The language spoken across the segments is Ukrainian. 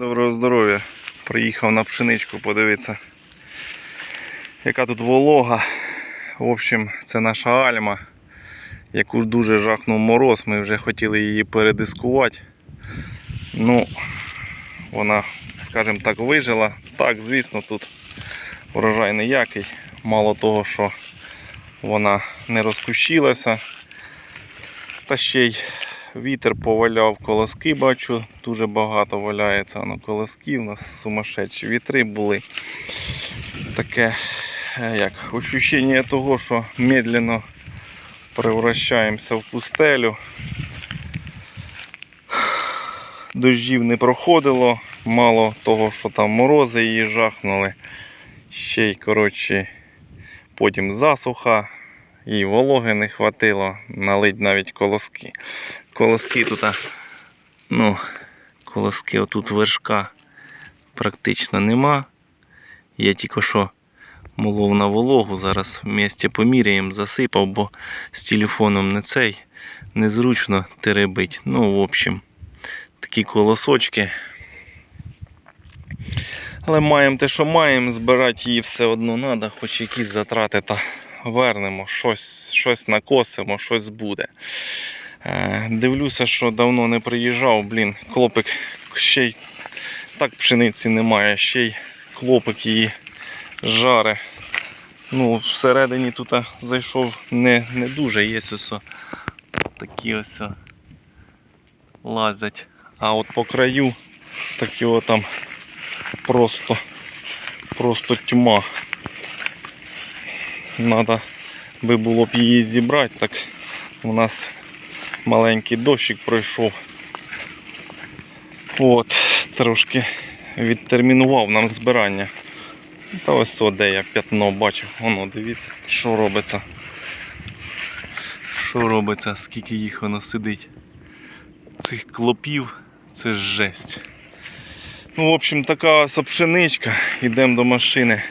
Доброго здоров'я. Приїхав на пшеничку подивитися, яка тут волога. В общем, це наша альма, яку дуже жахнув мороз. Ми вже хотіли її передискувати. Ну, вона, скажімо так, вижила. Так, звісно, тут урожай ніякий. Мало того, що вона не розкущилася. Та ще й вітер поваляв колоски, бачу, дуже багато валяється. Воно колоски, у нас сумасшедші вітри були. Таке е, як ощущення того, що медленно превращаємося в пустелю. Дождів не проходило, мало того, що там морози її жахнули. Ще й коротше, потім засуха. І вологи не хватило, налить навіть колоски. Колоски тут, ну, колоски отут вершка практично нема. Я тільки що молов на вологу, зараз в місті поміряємо, засипав, бо з телефоном не цей, незручно теребить. Ну, в общем, такі колосочки. Але маємо те, що маємо, збирати її все одно треба, хоч якісь затрати та вернемо, щось, щось накосимо, щось буде. Е, Дивлюся, що давно не приїжджав, блін, клопик ще й так пшениці немає, ще й клопик її жаре. Ну, всередині тут зайшов не, не дуже, є ось такі ось лазять. А от по краю так його там просто, просто тьма. Надо би було б її зібрати, так у нас маленький дощик пройшов. От, трошки відтермінував нам збирання. Та ось де я п'ятно бачив. Воно, дивіться, що робиться. Що робиться, скільки їх воно сидить. Цих клопів це жесть. Ну, в общем, така ось пшеничка. Йдемо до машини.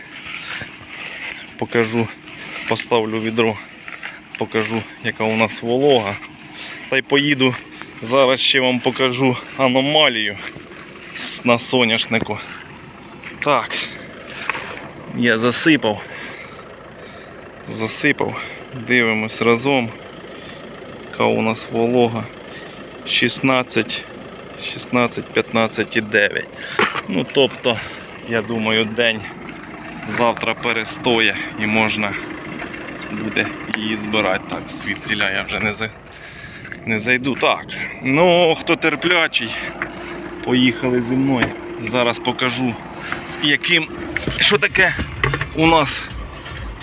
Покажу, поставлю відро, покажу, яка у нас волога. Та й поїду. Зараз ще вам покажу аномалію на соняшнику. Так. Я засипав. Засипав. Дивимось разом. Яка у нас волога. 16, 16, 15 і 9. Ну, тобто, я думаю, день завтра перестоє і можна буде її збирати. Так, звідсіля я вже не, за... не зайду. Так. Ну, хто терплячий, поїхали зі мною. Зараз покажу, яким, що таке у нас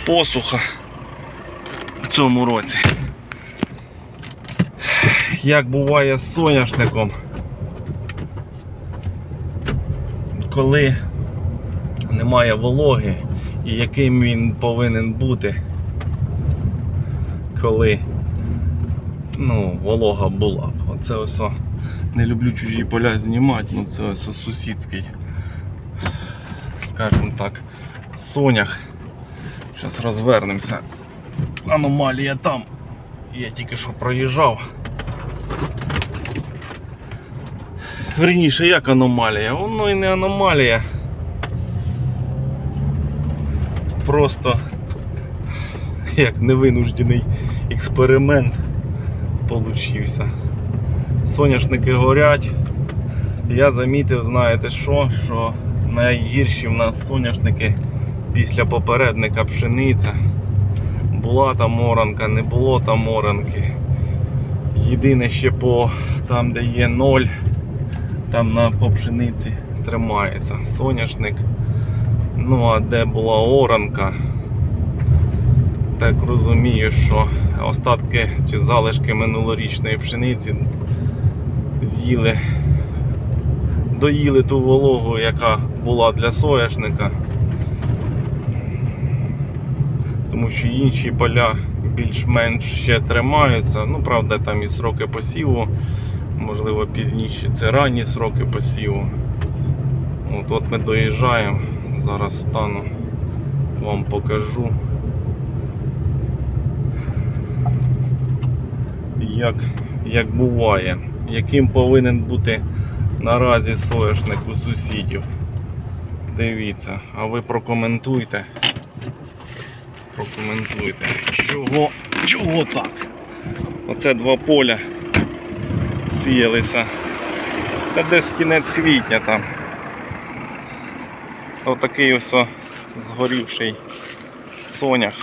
посуха в цьому році. Як буває з соняшником, коли немає вологи і яким він повинен бути, коли ну, волога була. Оце ось не люблю чужі поля знімати, ну це ось сусідський, скажімо так, сонях. Зараз розвернемося. Аномалія там. Я тільки що проїжджав. Верніше, як аномалія? Воно і не аномалія. Просто як невинуждений експеримент получився. Соняшники горять. Я замітив, знаєте що, що найгірші в нас соняшники після попередника пшениця. Була там оранка, не було там оранки. Єдине ще по там, де є ноль, там на по пшениці тримається соняшник. Ну а де була оранка, так розумію, що остатки чи залишки минулорічної пшениці з'їли, доїли ту вологу, яка була для соняшника. Тому що інші поля більш-менш ще тримаються. Ну, правда, там і сроки посіву, можливо, пізніше це ранні сроки посіву. От, от ми доїжджаємо. Зараз стану, вам покажу. Як, як буває, яким повинен бути Наразі соняшник у сусідів. Дивіться, а ви прокоментуйте. Прокоментуйте. Чого, чого так? Оце два поля сіялися. Та десь кінець квітня там. Отакий ось згорівший сонях.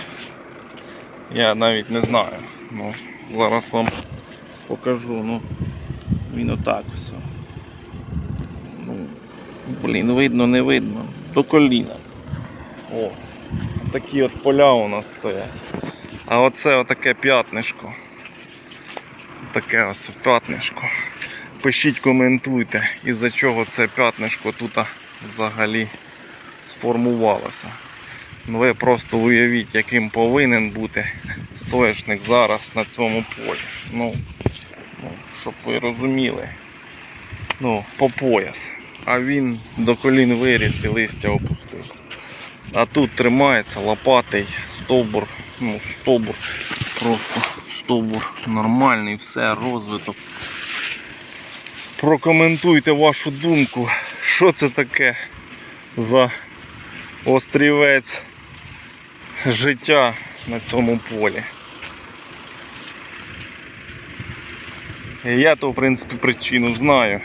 Я навіть не знаю. Ну, зараз вам покажу. Ну, він отак все. Ну, блін, видно, не видно. До коліна. О, такі от поля у нас стоять. А оце отаке п'ятнишко. Таке ось п'ятнишко. Пишіть, коментуйте, із-за чого це п'ятнишко тут взагалі сформувалося. Ну, ви просто уявіть, яким повинен бути соняшник зараз на цьому полі. Ну, ну, щоб ви розуміли. Ну, по пояс. А він до колін виріс і листя опустив. А тут тримається лопатий стовбур, ну, стовбур, просто стовбур нормальний, все, розвиток. Прокоментуйте вашу думку, що це таке за острівець життя на цьому полі. І Я то, в принципі, причину знаю.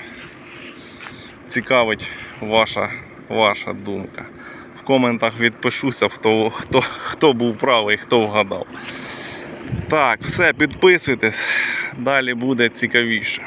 Цікавить ваша, ваша думка. В коментах відпишуся, хто, хто, хто був правий, хто вгадав. Так, все, підписуйтесь, далі буде цікавіше.